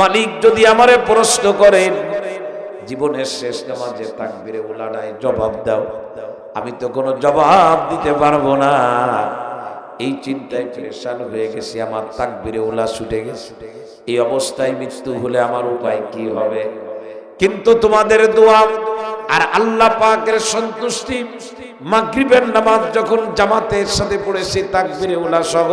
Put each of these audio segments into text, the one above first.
মালিক যদি আমারে প্রশ্ন করেন জীবনের শেষ নামাজে তাকবিরে উলানায় জবাব দাও, আমি তো কোনো জবাব দিতে পারব না। এই চিন্তায় পরেশান হয়ে গেছি, আমার তাকবিরে উলা ছুটে গেছে। এই অবস্থায় মৃত্যু হলে আমার উপায় কি হবে? কিন্তু তোমাদের দোয়া আর আল্লাহ পাকের সন্তুষ্টি, মাগরিবের নামাজ যখন জামাতের সাথে পড়েছি, তাকবিরে উলা সহ,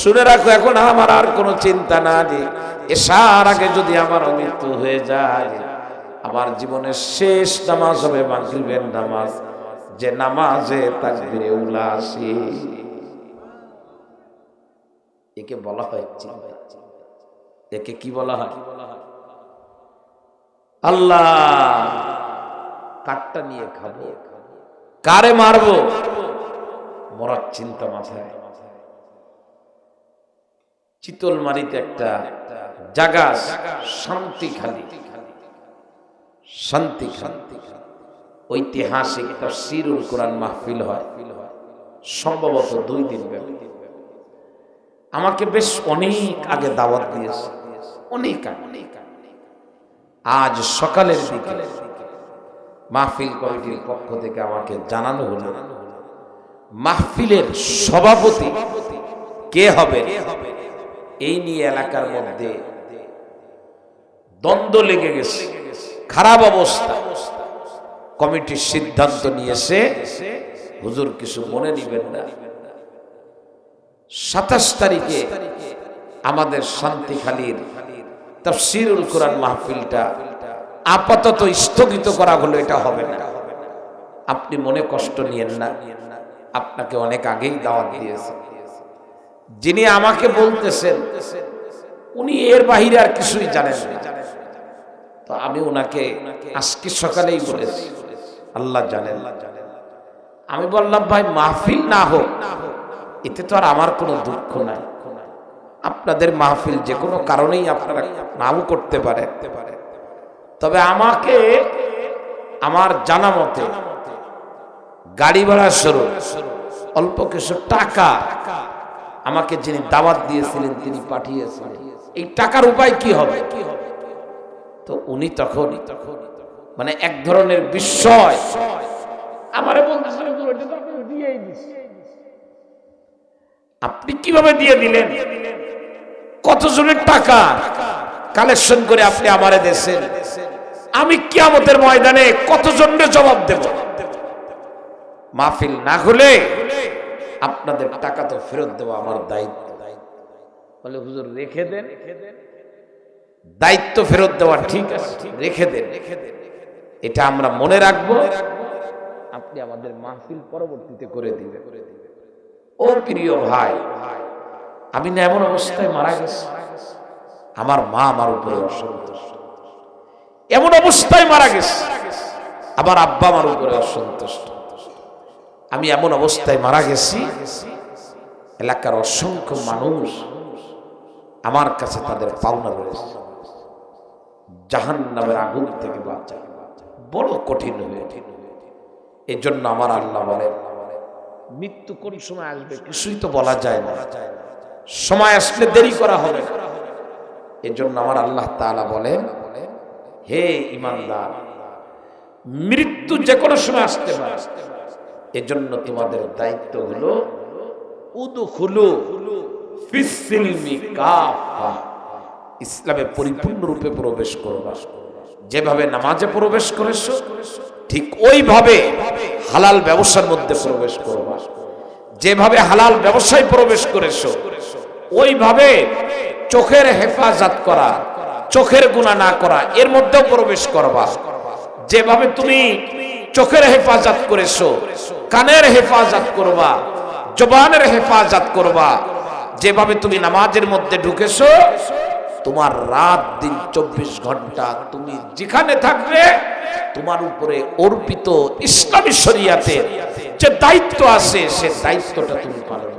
শুনে রাখো, এখন আমার আর কোনো চিন্তা না নেই। এসার আগে যদি আমার মৃত্যু হয়ে যায়, আমার জীবনের শেষ নামাজ হবে মাগরিবের নামাজ। যে নামাজে তাকবিরে উলা আসি। একে বলা হয়। একে কি বলা হয়? আল্লাহ, কাঠটা নিয়ে খাব। কারে মারবো? মরার চিন্তা মাথায়। চিতল মারিতে একটা জাগা, শান্তি খালি। শান্তি শান্তি ঐতিহাসিক তাফসীরুল কোরআন মাহফিল হয়। সম্ভবত দুই দিন ব্যাপী। আমাকে বেশ অনেক আগে দাওয়াত দিয়েছে। অনেক আগে। আজ সকালের দিকে মাহফিল কমিটির পক্ষ থেকে আমাকে জানানো হলো, মাহফিলের সভাপতি কে হবে? এই নিয়ে এলাকার মধ্যে দ্বন্দ্ব লেগে গেছে। খারাপ অবস্থা। কমিটির সিদ্ধান্ত নিয়েছে, হুজুর কিছু মনে নিবেন না। সাতাশ তারিখে আমাদের শান্তিখালীর তাফসিরুল কোরআন মাহফিলটা আপাতত স্থগিত করা হলো, এটা হবে না। আপনি মনে কষ্ট নিয়েন না। আপনাকে অনেক আগেই দাওয়াত দিয়েছে। যিনি আমাকে বলতেছেন, উনি এর বাহিরে আর কিছুই জানেন না। তো আমি ওনাকে আজকে সকালেই বলেছি। আল্লাহ জানেন। আমি বললাম, ভাই, মাহফিল না হোক, এতে তো আর আমার কোনো দুঃখ নাই। আপনাদের মাহফিল যে কোনো কারণেই আপনারা নাও করতে পারে তবে আমাকে, আমার জানা মতে, গাড়ি ভাড়া শুরু, অল্প কিছু টাকা আমাকে যিনি দাওয়াত দিয়েছিলেন, তিনি পাঠিয়েছিলেন। এই টাকার উপায় কি হবে? তো উনি তখন মানে এক ধরনের বিস্ময়। আমারে আপনি কীভাবে দিয়ে দিলেন? কতজনের টাকা কালেকশন করে আপনি আমারে দেশেন আমি কিয়ামতের ময়দানে কতজনের জবাব দেব? মাহফিল না হলে আপনাদের টাকা তো ফেরত দেওয়া আমার দায়িত্ব। বলে হুজুর রেখে দেন রেখে দেন। দায়িত্ব ফেরত দেওয়া ঠিক আছে, রেখে দেন। রেখে দেন এটা আমরা মনে রাখব। আপনি আমাদের মাহফিল পরবর্তীতে করে দিবেন। ও প্রিয় ভাই, আমি না এমন অবস্থায় মারা গেছি, আমার মা আমার উপরে অসন্তোষ এমন অবস্থায় মারা গেছে আমার আব্বা আমার উপরে অসন্তুষ্ট। আমি এমন অবস্থায় মারা গেছি, এলাকার অসংখ্য মানুষ আমার কাছে তাদের পাওনা রয়েছে। জাহান নামের আগুন থেকে বাঁচা। বড় কঠিন হয়ে এই জন্য আমার আল্লাহ বলেন, মৃত্যু কোন সময় আসবে কিছুই তো বলা যায় না। সময় আসলে দেরি করা হবে। না জন্য আমার আল্লাহ তাআলা বলেন, হে ইমানদার মৃত্যু যে কোনো সময় আসতে পারে। এজন্য তোমাদের দায়িত্ব হলো, উদখুলু ফিসসিলমি কাফা। ইসলামে পরিপূর্ণরূপে প্রবেশ করবা যেভাবে নামাজে প্রবেশ করেছ, ঠিক ওইভাবে হালাল ব্যবসার মধ্যে প্রবেশ করবা যেভাবে হালাল ব্যবসায় প্রবেশ করেছ, ওইভাবে চোখের হেফাজত করা, চোখের গুণা না করা, এর মধ্যেও প্রবেশ করবা। যেভাবে তুমি চোখের হেফাজত করেছ, কানের হেফাজত করবা, জবানের হেফাজত করবা। যেভাবে তুমি নামাজের মধ্যে ঢুকেছো তোমার রাত দিন চব্বিশ ঘণ্টা তুমি যেখানে থাকবে, তোমার উপরে অর্পিত ইসলামী শরিয়াতের যে দায়িত্ব আছে, সে দায়িত্বটা তুমি পালন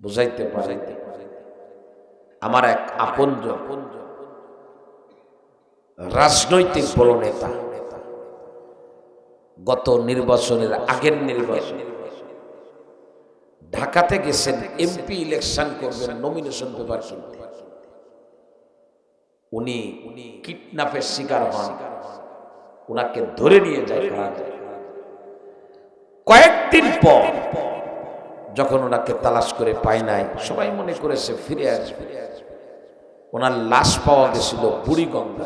বুঝাইতে পারাইতে আমার এক আপন রাজনৈতিক বড় নেতা গত নির্বাচনের আগের নির্বাচন ঢাকাতে গেছেন এমপি ইলেকশন করবেন নমিনেশন পেপার কিনতে। উনি কিডন্যাপের শিকার হন। উনাকে ধরে নিয়ে যায় কারাগারে। কয়েকদিন পর যখন ওনাকে তালাশ করে পায় নাই, সবাই মনে করেছে ফিরে আসবে। ওনার লাশ পাওয়া গেছিল বুড়িগঙ্গা।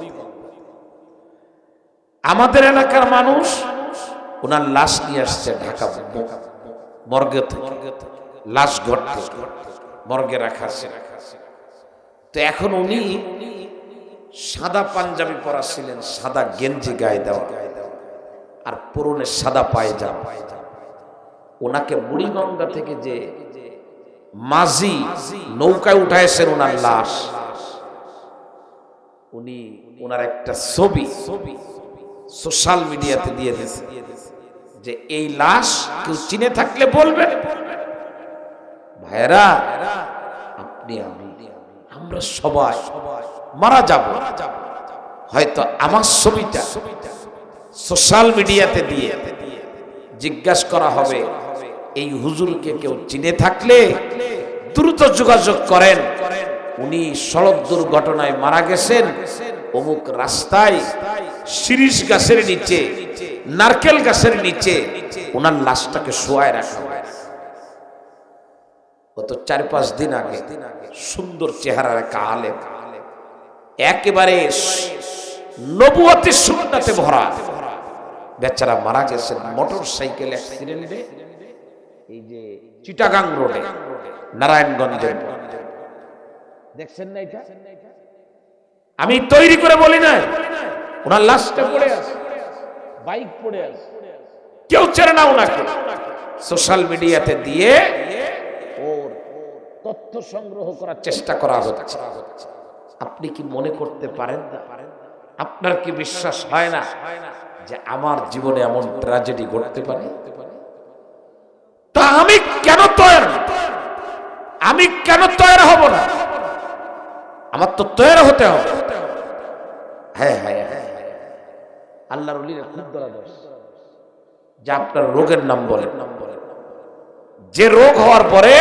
আমাদের এলাকার মানুষ ওনার লাশ নিয়ে আসছে ঢাকা মর্গে লাশ থেকে মর্গে রাখা তো এখন উনি সাদা পাঞ্জাবি পরা ছিলেন সাদা গেঞ্জি গায়ে দেওয়া। আর পুরনে সাদা পায়জামা। ওনাকে বুড়িগঙ্গা থেকে যে মাঝি নৌকায় উঠাইছেন ওনার লাশ, উনি ওনার একটা ছবি সোশ্যাল মিডিয়াতে দিয়ে দিয়েছে যে এই লাশ কেউ চিনে থাকলে বলবেন ভাইরা আপনি আমি, আমরা সবাই মারা যাব। হয়তো আমার ছবিটা সোশ্যাল মিডিয়াতে দিয়ে জিজ্ঞাসা করা হবে, এই হুজুরকে কেউ চিনে থাকলে দ্রুত যোগাযোগ করেন। উনি সড়ক দুর্ঘটনায় মারা গেছেন, অমুক রাস্তায় শিরিষ গাছের নিচে নারকেল গাছের নিচে ওনার লাশটাকে শোয়ায় রাখা। গত চার পাঁচ দিন আগে সুন্দর চেহারার একটা আলেম একেবারে নবুয়তের সুন্নাতে ভরা বেচারা মারা গেছেন মোটর সাইকেল অ্যাক্সিডেন্টে। এই যে চিটাগাং রোডে, নারায়ণগঞ্জের। দেখছেন না এটা? আমি তৈরি করে বলি না ওনার লাশটা পড়ে আছে। বাইক পড়ে আছে। কেউ চেনে না ওনাকে। সোশ্যাল মিডিয়াতে দিয়ে ওর তথ্য সংগ্রহ করার চেষ্টা করা হচ্ছে। আপনি কি মনে করতে পারেন না? আপনার কি বিশ্বাস হয় না যে আমার জীবনে এমন ট্র্যাজেডি ঘটতে পারে? তা আমি কেন তৈরি? আমি কেন তৈরি হব না? আমার তো তৈরি হতে হবে। হ্যাঁ হ্যাঁ হ্যাঁ। আল্লাহর অলির খুব দরাদর্শ। যা আপনার রোগের নাম বলেন যে রোগ হওয়ার পরে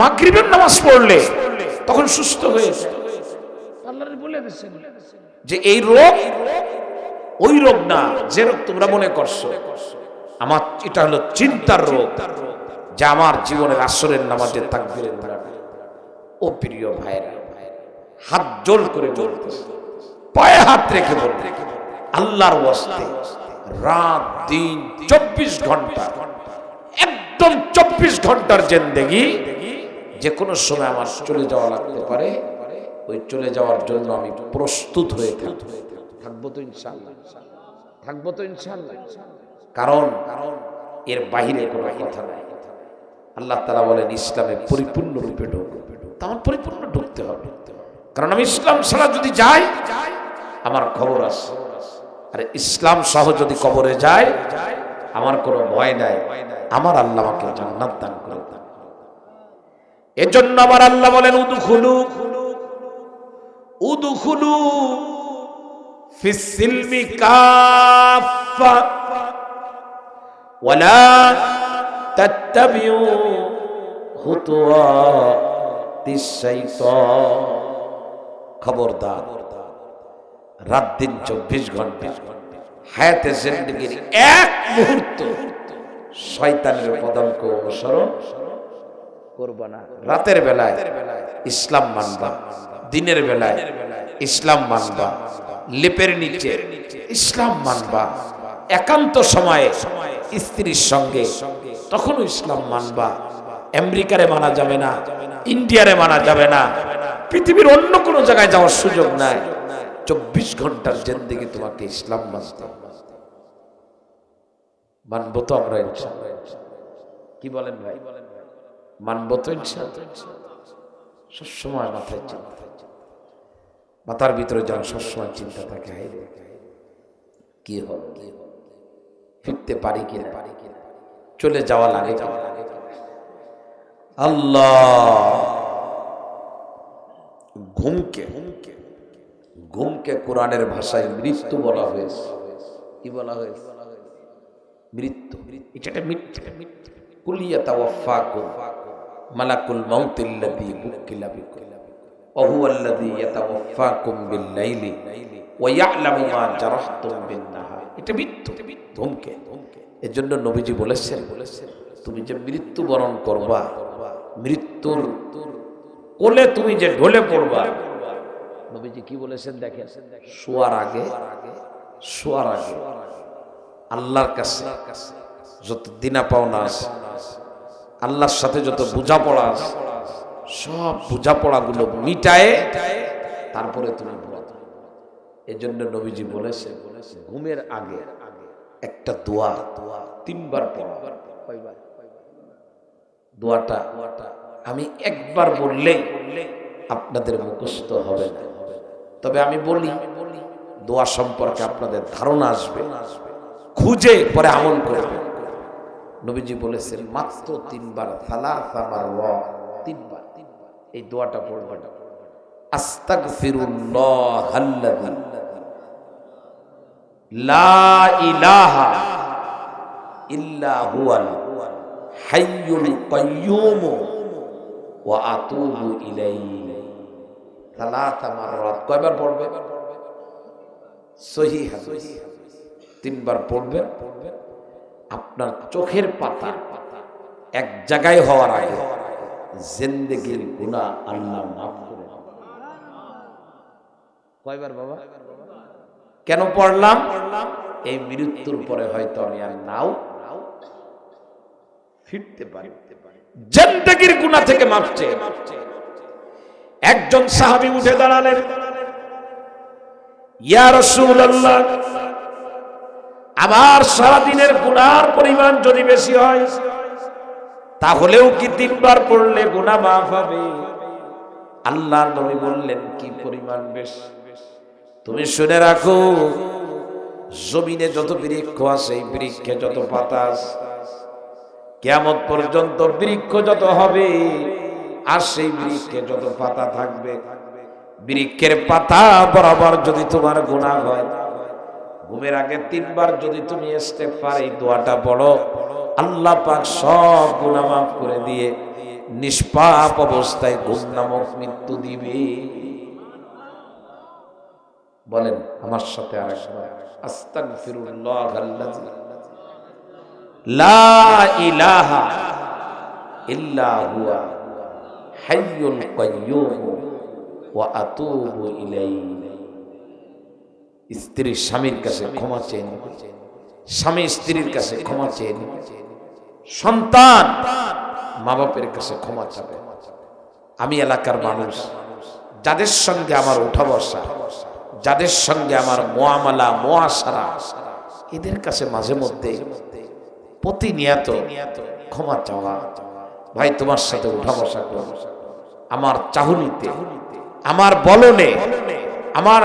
মাগরিবের নামাজ পড়লে তখন সুস্থ হয়ে যায়। আল্লাহর বলে দিয়েছেন যে এই রোগ, ওই রোগ না, যে রোগ তোমরা মনে করছ, আমার এটা হলো চিন্তার রোগ, যা আমার জীবনের আসরের নামাজে নামে ও প্রিয় ভাইরা, হাত জোল করে বলতেছে, পায়ে হাত রেখে বলতে আল্লাহর ওয়াস্তে রাত, দিন, চব্বিশ ঘণ্টা, একদম চব্বিশ ঘণ্টার জেন্দেগি যে কোনো সময় আমার চলে যাওয়া লাগতে পারে। ওই চলে যাওয়ার জন্য আমি প্রস্তুত হয়ে থাকব। থাকব তো ইনশাল্লাহ থাকব তো ইনশাল্লাহ কারণ কারণ এর বাহিরে কোনো কথা নাই। আল্লাহ তালা বলেন, ইসলামে পরিপূর্ণ রূপে ঢুক। তা আমার পরিপূর্ণ ঢুকতে হবে। কারণ আমি ইসলাম ছাড়া যদি যাই, আমার খবর আছে। আর ইসলাম সহ যদি কবরে যায়, আমার কোনো ভয় নাই। আমার আল্লাহ আমাকে জান্নাত দান করে দেন। এজন্য আমার আল্লাহ বলেন, উদুখুলু উদুখুলু ফিসিলমি কাফা ওয়ালা তাত্তাবিউ খুতুওয়াতিস শাইতান। খবরদার। রাত দিন চব্বিশ ঘণ্টা। হায়াতে জিন্দগির এক মুহূর্ত শয়তানের পদাঙ্ক অনুসরণ করবা না। রাতের বেলায় ইসলাম মানবা, দিনের বেলায় ইসলাম মানবা, লেপের নিচে ইসলাম মানবা, একান্ত সময়ে স্ত্রীর সঙ্গে তখনও ইসলাম মানবা। আমেরিকারে মানা যাবে না, ইন্ডিয়ারে মানা যাবে না, পৃথিবীর অন্য কোনো জায়গায় যাওয়ার সুযোগ নাই। চব্বিশ ঘণ্টার জেন্দিগি তোমাকে ইসলাম হবে। মানবো তো আমরা। কি বলেন ভাই মানবো তো। সবসময় মাথায় চিন্তা মাথার ভিতরে যেন সবসময় চিন্তা থাকে হাই কি হল কি? ফিরতে পারি কি না চলে যাওয়া লাগে কি না? আল্লাহ ঘুমকে ঘুমকে কোরআনের ভাষায় মৃত্যু বলা হয়েছে কি বলা হয়েছে মৃত্যু এটা একটা মৃত্যু কুলিয়া তাওয়াফাকুম মালাকুল মাউতিল্লাযী বুকিলা বিকুম وهو الذي يتوفاكم بالليل ويعلم ما جرحتم بالنهار এটা মৃত্যু ধুমকে এর জন্য নবীজি বলেছেন তুমি যে মৃত্যু বরণ করবা মৃত্যুর কোলে তুমি যে ঢলে পড়বা নবীজি কি বলেছেন দেখেন। শোয়ার আগে শোয়ার আগে আল্লাহর কাছে যত দিনা পাওনা আছে, আল্লাহর সাথে যত বোঝাপড়া আছে, সব বোঝাপড়াগুলো মিটায়ে তারপরে তুমি ঘুমাতো এই জন্য নবীজি বলেছে ঘুমের আগে একটা দোয়া দোয়া তিনবার পড়া। কয়বার দোয়াটা আমি একবার বললে আপনাদের মুখস্থ হবে না। তবে আমি বলি, দোয়া সম্পর্কে আপনাদের ধারণা আসবে। খুঁজে পরে আমল করবে নবীজি বলেছেন, মাত্র তিনবার তিনবার। এই দোয়াটা পড়বেন। আস্তাগফিরুল্লাহ আল্লাযী। লা ইলাহা ইল্লা হুয়াল হাইয়ুল কাইয়্যুম ওয়া আতুবু ইলাইহি। কয়বার পড়বে? হাদিস। তিনবার পড়বেন আপনার চোখের পাতা এক জায়গায় হওয়ার আগে জিন্দেগির গুনাহ আল্লাহ মাফ করে। কয়বার বাবা? কেন পড়লাম? এই মৃত্যুর পরে হয়তো আমি আর নাও ফিরতে পারি। জিন্দেগির গুনাহ থেকে মাফ চেয়ে। একজন সাহাবী উঠে দাঁড়ালেন। ইয়া রাসূলুল্লাহ আমার সারাদিনের গুনার পরিমাণ যদি বেশি হয়, তাহলেও কি তিনবার পড়লে গুনাহ মাফ হবে? আল্লাহ নবী বললেন, কি পরিমাণ বেশি? তুমি শুনে রাখো, জমিনে যত বৃক্ষ আছে, এই বৃক্ষে যত পাতা আছে কেমন পর্যন্ত বৃক্ষ যত হবে আর সেই বৃক্ষে যত পাতা থাকবে, বৃক্ষের পাতা বরাবর যদি তোমার গুণা হয়, ঘুমের আগে তিনবার যদি তুমি ইস্তেগফার এই দোয়াটা পড়ো, আল্লাহ পাক সব গুনাহ মাফ করে দিয়ে নিষ্পাপ অবস্থায় ঘুম নামক মৃত্যু দিবে। বলেন আমার সাথে আরেকবার, আস্তাগফিরুল্লাহ লা ইলাহা ইল্লা হুয়া। হাইয়ুল কাইয়্যুম ওয়া আতুবু ইলাইহি। স্ত্রী স্বামীর কাছে ক্ষমা চেয়ে স্বামী স্ত্রীর কাছে ক্ষমা চেয়ে সন্তান মা বাপের কাছে ক্ষমা চাবে। আমি এলাকার মানুষ, যাদের সঙ্গে আমার উঠা বসা, যাদের সঙ্গে আমার মোয়ামালা মোয়াসারা এদের কাছে মাঝে মধ্যে প্রতিনিয়ত ক্ষমা চাওয়া। ভাই, তোমার সাথে উঠা বসা করো আমার চাহুনিতে, আমার বলনে, আমার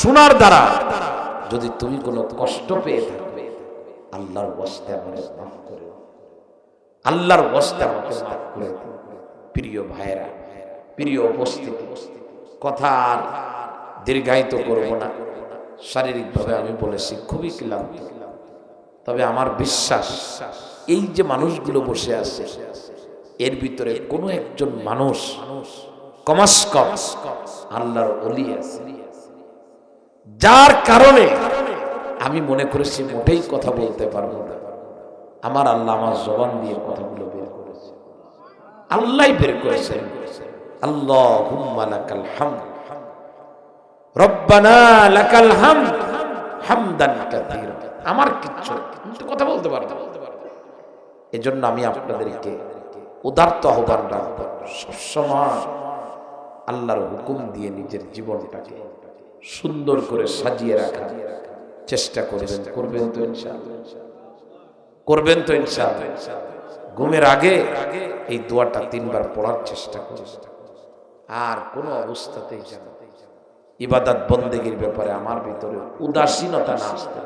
শোনার দ্বারা যদি তুমি কোনো কষ্ট পেয়ে থাকবে আল্লাহর বস্তে আমাকে মাফ করে আল্লাহর বস্তে আমাকে মাফ করে প্রিয় ভাইয়েরা, প্রিয় উপস্থিতি, কথা আর দীর্ঘায়িত করব না। শারীরিকভাবে আমি বলেছি, খুবই ক্লান্ত। তবে আমার বিশ্বাস, এই যে মানুষগুলো বসে আছে এর ভিতরে কোনো একজন মানুষ কমাস কম আল্লাহর অলি আছে। যার কারণে আমি মনে করেছি মোটেই কথা বলতে পারব না। আমার আল্লাহ আমার জবান দিয়ে কথাগুলো বের করেছে। আল্লাহ বের করেছেন আল্লাহ লাকাল হামদ। রব্বানা লাকাল হামদ হামদান আমার কিচ্ছু কথা বলতে পারব। এজন্য আমি আপনাদেরকে উদার্ত আহ্বান রাখব সবসময় আল্লাহর হুকুম দিয়ে নিজের জীবনটাকে সুন্দর করে সাজিয়ে রাখার চেষ্টা করবেন করবেন তো করবেন তো ইনশাআল্লাহ। ঘুমের আগে এই দোয়াটা তিনবার পড়ার চেষ্টা করবেন আর কোনো অবস্থাতেই যেন ইবাদত বন্দেগীর ব্যাপারে আমার ভিতরে উদাসীনতা না আসতে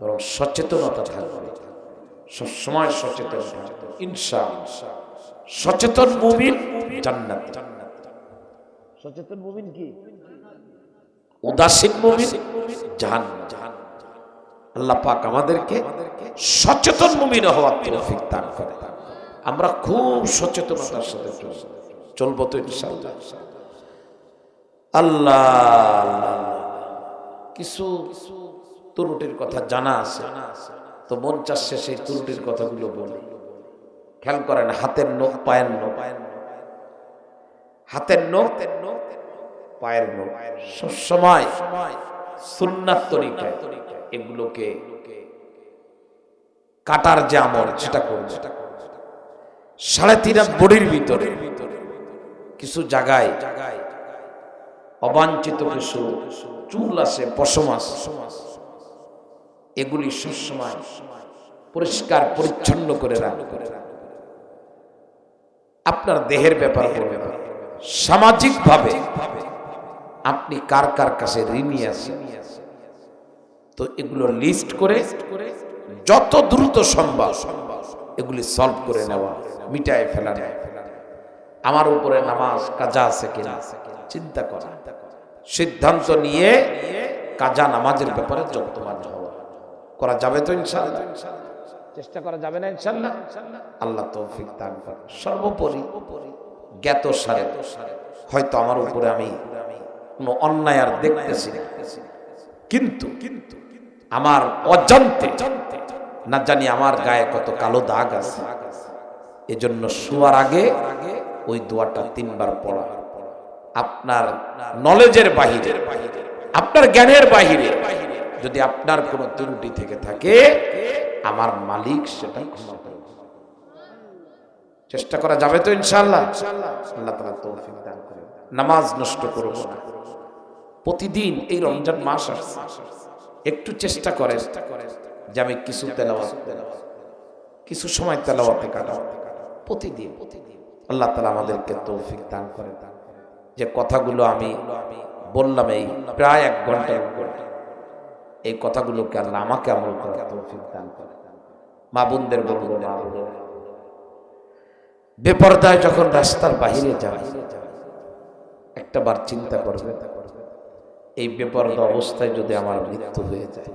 বরং সচেতনতা থাকবে। সবসময় সচেতন থাকবে। সচেতন মুমিন জান্নাত। সচেতন মুমিন কি? উদাসীন মুমিন আল্লাহ পাক আমাদেরকে সচেতন মুমিন হওয়ার তৌফিক দান করে। আমরা খুব সচেতনতার সাথে চলবো। তো ইনশাআল্লাহ। আল্লাহ আল্লাহ। কিছু ত্রুটির কথা জানা আছে। তো মন চাচ্ছে সেই ত্রুটির কথাগুলো বলি। খেয়াল করেন, হাতের নখ, পায়ের নখ। হাতের নখ, পায়ের নখ। সবসময় সুন্নাত তরিকায় এগুলোকে কাটার যে আমল, সেটা করবে। সাড়ে তিন বডির ভিতরে কিছু জায়গায় অবাঞ্ছিত কিছু চুল আছে, পশম আছে। এগুলি সবসময় পরিষ্কার, পরিচ্ছন্ন করে রাখবে। আপনার দেহের ব্যাপার করবে সামাজিক ভাবে আপনি কার কার কাছে ঋণী আছেন? তো এগুলো লিস্ট করে যত দ্রুত সম্ভব এগুলি সলভ করে নেওয়া, মিটায় ফেলা। আমার উপরে নামাজ কাজা আছে কিনা? চিন্তা করা। সিদ্ধান্ত নিয়ে কাজা নামাজের ব্যাপারে যত্নবান হওয়া। করা যাবে তো ইনশাআল্লাহ? চেষ্টা করা যাবে না, ইনশাআল্লাহ। আল্লাহ তৌফিক দান করেন। সর্বোপরি জ্ঞাত সারে। হয়তো আমার উপরে আমি কোনো অন্যায় আর দেখতেছি কিন্তু কিন্তু আমার অজান্তে, না জানি আমার গায়ে কত কালো দাগ আছে, এজন্য শোয়ার আগে ওই দোয়াটা তিনবার পড়া। আপনার নলেজের বাহিরে, আপনার জ্ঞানের বাহিরে যদি আপনার কোনো ত্রুটি থেকে থাকে আমার মালিক সেটা ক্ষমা করবে চেষ্টা করা যাবে তো ইনশাআল্লাহ। আল্লাহ তালা তৌফিক দান করে নামাজ নষ্ট করব না। প্রতিদিন এই রমজান মাস আসছে। একটু চেষ্টা করে যে আমি কিছু তেলাওয়াত কিছু সময় তেলাওয়াতে কাটাও। প্রতিদিন। আল্লাহ তালা আমাদেরকে তৌফিক দান করে যে কথাগুলো আমি বললাম এই প্রায় এক ঘণ্টার উপর এই কথাগুলোকে আল্লাহ আমাকে আমল করে তৌফিক দান করে মা বোনদের বলব মা বেপরদায় যখন রাস্তার বাহিরে যাবে একটা বার চিন্তা করবে এই বেপরদা অবস্থায় যদি আমার মৃত্যু হয়ে যায়,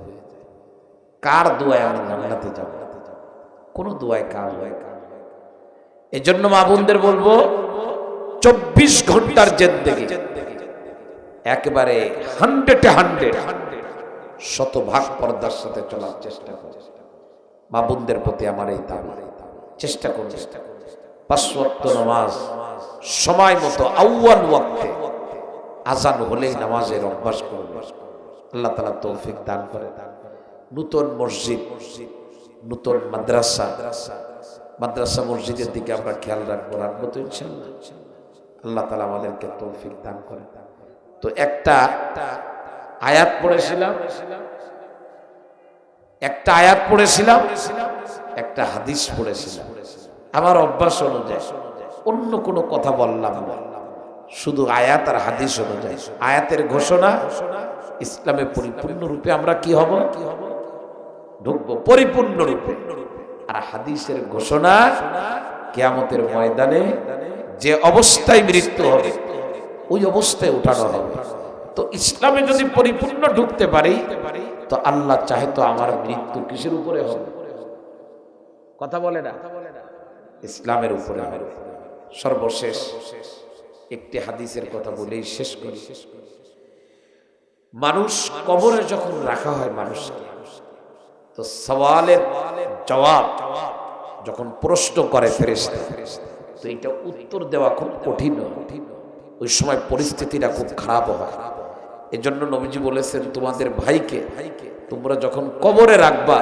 কার দোয়ায় আমি জান্নাতে যাব? কোনো দোয়ায় কার? হয় কার এই জন্য মা বোনদের বলব, চব্বিশ ঘণ্টার জেন্দেগি একেবারে হান্ড্রেড হান্ড্রেড শতভাগ পর্দার সাথে চলার চেষ্টা করে। মা বোনদের প্রতি আমার এই দাবি। চেষ্টা করুন পাঁচওয়াক্ত নামাজ সময় মতো আউয়াল ওয়াক্তে। আজান হলেই নামাজের অভ্যাস করবে। আল্লাহ তালা তৌফিক দান করে। নূতন মসজিদ, নূতন মাদ্রাসা। মাদ্রাসা মসজিদের দিকে আমরা খেয়াল রাখব রাখব তো ইনশাল্লাহ আল্লাহ তালা আমাদেরকে তৌফিক দান করে। তো একটা আয়াত পড়েছিলাম। একটা আয়াত পড়েছিলাম, একটা হাদিস পড়েছিলাম। আমার অভ্যাস অনুযায়ী, অন্য কোনো কথা বললাম শুধু আয়াত আর হাদিস অনুযায়ী। আয়াতের ঘোষণা, ইসলামে পরিপূর্ণ রূপে আমরা কি হব? ঢুকবো পরিপূর্ণ রূপে। আর হাদিসের ঘোষণা, কেয়ামতের ময়দানে যে অবস্থায় মৃত্যু হবে, ওই অবস্থায় উঠানো হবে। তো ইসলামে যদি পরিপূর্ণ ঢুকতে পারি, তো আল্লাহ চাহে তো আমার মৃত্যু কিসের উপরে হবে কথা বলে না? ইসলামের উপরে সর্বশেষ একটি হাদিসের কথা বলেই শেষ করি। মানুষ কবরে যখন রাখা হয় মানুষকে, তো সওয়ালের জবাব যখন প্রশ্ন করে ফেরেশতা, তো এটা উত্তর দেওয়া খুব কঠিন ওই সময় পরিস্থিতিটা খুব খারাপ হয়। এজন্য নবীজি বলেছেন, তোমাদের ভাইকে তোমরা যখন কবরে রাখবা,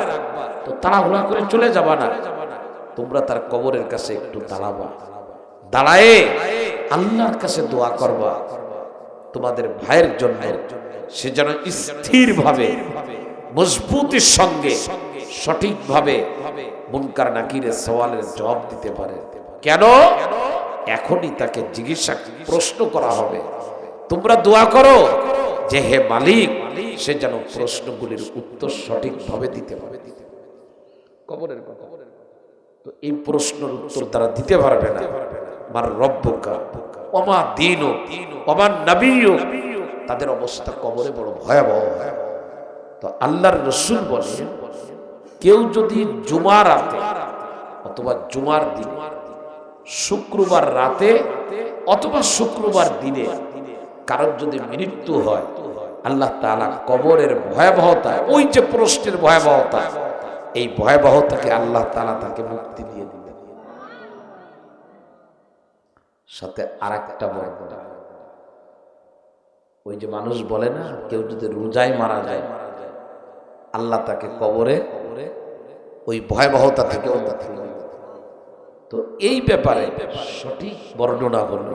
তো তাড়াহুড়া করে চলে যাবা না। তোমরা তার কবরের কাছে একটু দাঁড়াবা। দাঁড়ায়ে আল্লাহর কাছে দোয়া করবা। তোমাদের ভাইয়ের জন্য সে যেন স্থির ভাবে মজবুতির সঙ্গে, সঠিকভাবে মুনকার নাকিরের সওয়ালের জবাব দিতে পারে। কেন? এখনই তাকে জিজ্ঞাসা, প্রশ্ন করা হবে। তোমরা দোয়া করো। যে হে মালিক, সে যেন প্রশ্নগুলির উত্তর সঠিকভাবে দিতে পারে। কবরের তো এই প্রশ্নের উত্তর তারা দিতে পারবে না। আমার রব্বকা অমা দিন অমা নবীয় তাদের অবস্থা কবরে বড় ভয়াবহ। তো আল্লাহর রসুল বলে কেউ যদি জুমার রাতে অথবা জুমার দিনে, শুক্রবার রাতে অথবা শুক্রবার দিনে কারোর যদি মৃত্যু হয়, আল্লাহ তালা কবরের ভয়াবহতা ওই যে প্রশ্নের ভয়াবহতা এই ভয়াবহতাকে আল্লাহ তালা তাকে মুক্তি দিয়ে দিবেন সাথে আর একটা বর্ণনা ওই যে মানুষ বলে না, কেউ যদি রোজায় মারা যায়, আল্লাহ তাকে কবরে ওই ভয়াবহতা থেকে তো এই ব্যাপারে সঠিক বর্ণনা হল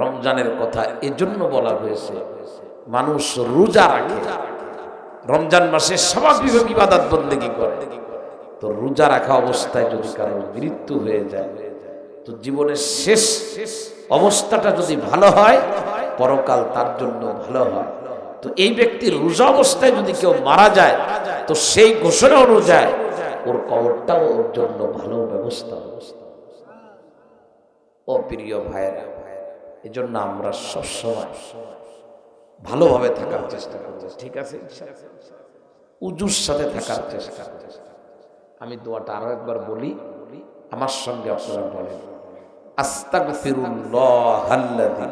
রমজানের কথা এজন্য বলা হয়েছে, মানুষ রোজা রাখে। রমজান মাসে স্বাভাবিক ইবাদত বন্দেগি করে। তো রোজা রাখা অবস্থায় যদি কারোর মৃত্যু হয়ে যায়, তো জীবনের শেষ অবস্থাটা যদি ভালো হয়, পরকাল তার জন্য ভালো হয়। তো এই ব্যক্তির রোজা অবস্থায় যদি কেউ মারা যায়, তো সেই ঘোষণা অনুযায়ী ওর কবরটাও ওর জন্য ভালো ব্যবস্থা। ও প্রিয় ভাইয়েরা এজন্য আমরা সবসময় ভালোভাবে থাকার চেষ্টা করব। ঠিক আছে? উজুর সাথে থাকার চেষ্টা। আমি দোয়াটা আরও একবার বলি, আমার সঙ্গে আপনারা বলেন আস্তাগফিরুল্লাহাল্লাযী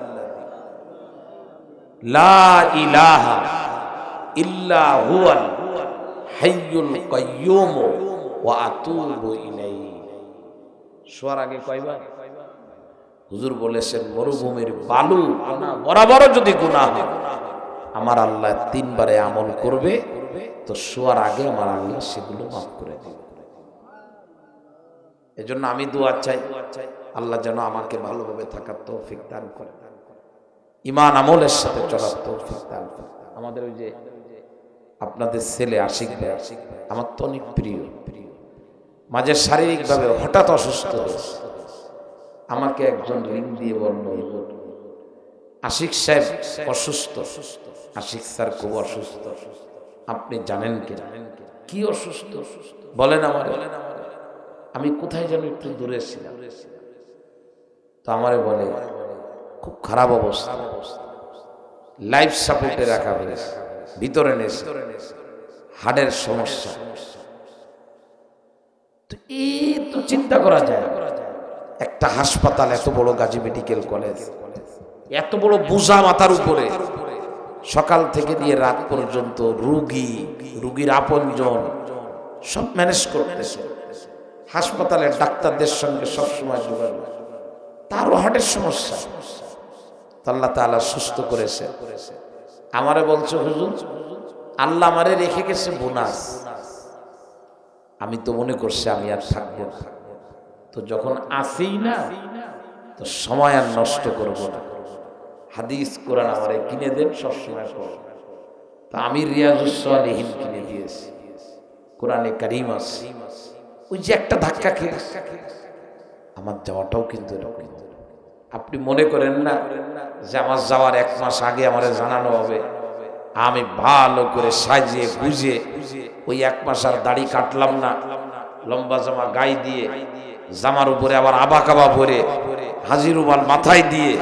লা ইলাহা ইল্লা হুয়াল হাইয়ুল কাইয়্যুম ওয়া আতুবু ইলাইহি। শোয়ার আগে কয়বার? হুজুর বলেছেন, মরুভূমির বালু বরাবর যদি গুণা আমার আল্লাহ তিনবারে আমল করবে, তো শোয়ার আগে আমার আল্লাহ সেগুলো মাফ করে দিবে। এজন্য আমি দোয়া চাই, আল্লাহ যেন আমাকে ভালোভাবে থাকার তৌফিক দান করে। ইমান আমলের সাথে চলার তৌফিক দান করে। আমাদের ওই যে আপনাদের ছেলে আশিক ভাই, আমার তো অনেক প্রিয়। মাঝে শারীরিকভাবে হঠাৎ অসুস্থ হয়েছে। আমাকে একজন রিং দিয়ে বলল আশিক সাহেব অসুস্থ। আশিক স্যার খুব অসুস্থ। আপনি জানেন কি? জানেন কি অসুস্থ? বলেন আমার। বলেন আমার আমি কোথায় যেন একটু দূরে ছিলাম। তো আমারে বলে, খুব খারাপ অবস্থা। লাইফ সাপোর্টে রাখা হয়েছে, ভিতরে নেছে হার্টের সমস্যা। তো এই তো চিন্তা করা যায়। একটা হাসপাতাল, এত বড় গাজী মেডিকেল কলেজ। এত বড় বোঝা মাথার উপরে। সকাল থেকে দিয়ে রাত পর্যন্ত রুগী, রুগীর আপনজন, সব ম্যানেজ করতেছে। হাসপাতালের ডাক্তারদের সঙ্গে সবসময় যোগাযোগ। তারও হার্টের সমস্যা। তো আল্লাহ তাআলা সুস্থ করেছে। আমারে বলছে, হুজুর, আল্লাহ আমারে রেখে গেছে বোনাস। আমি তো মনে করছি আমি আর থাকব না। তো যখন আসেই না, তো সময় আর নষ্ট করব না। হাদিস, কোরআন আমারে কিনে দেন, সবসময় পড়ো। তা আমি রিয়াজুসলিহীন কিনে দিয়েছি। কোরআনে কারিম আছে। ওই যে একটা ধাক্কা খেয়ে আমার যাওয়াটাও কিন্তু এরকম। আপনি মনে করেন না যে আমার যাওয়ার এক মাস আগে আমার জানানো হবে। আমি ভালো করে সাজিয়ে বুঝে ওই এক মাস আর দাড়ি কাটলাম না। লম্বা জামা গায়ে দিয়ে জামার উপরে আবার আবা কাবা পরে হাজির রুমাল মাথায় দিয়ে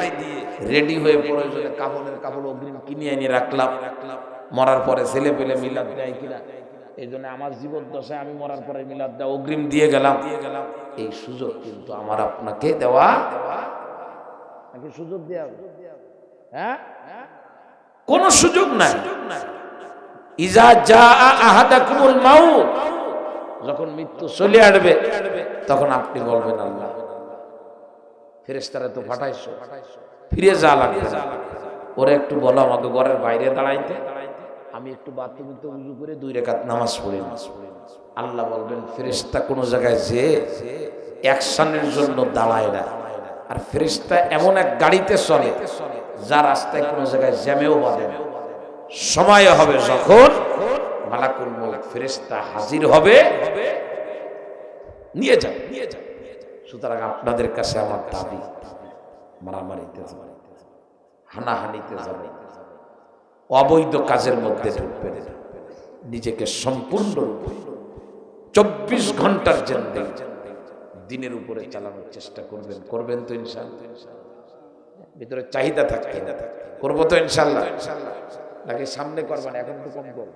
রেডি হয়ে প্রয়োজনে কাপড়ের কাপড় অগ্রিম কিনে এনে রাখলাম। মরার পরে ছেলে পেলে মিলাদ দেয় কিনা? এই জন্য আমার জীবন দশায় আমি মরার পরে মিলাদ দেওয়া অগ্রিম দিয়ে গেলাম। এই সুযোগ কিন্তু আমার আপনাকে দেওয়া নাকি সুযোগ দেওয়া হ্যাঁ? কোন সুযোগ নাই। ইজা যা আহাদাকুমুল মাউত। যখন মৃত্যু চলে আসবে, তখন আপনি বলবেন আল্লাহ, ফেরেশতারা তো ফাটাইছো ফিরে যা লাগবে। ওরে একটু বলো আমাকে ঘরের বাইরে দাঁড়াইতে। আমি একটু বাথরুমে তো উজু করে দুই রেখাত নামাজ পড়ি। আল্লাহ বলবেন, ফেরেশতা কোনো জায়গায় যে অ্যাকশনের জন্য দাঁড়ায় না। আর ফেরেশতা এমন এক গাড়িতে চলে, যা রাস্তায় কোনো জায়গায় জ্যামেও বাঁধে সময় হবে যখন মালাকুল মৌত ফেরেশতা হাজির হবে, নিয়ে যান নিয়ে যান সুতরাং আপনাদের কাছে আমার দাবি, মারামারিতে যাবে হানাহানিতে যাবে অবৈধ কাজের মধ্যে ঢুকবে নিজেকে সম্পূর্ণ চব্বিশ ঘণ্টার জন্য দিনের উপরে চালানোর চেষ্টা করবেন করবেন তো ইনশাল্লাহ ভিতরে চাহিদা থাকবে করব তো ইনশাল্লাহ নাকি সামনে করবেন, এখন তো কম করব।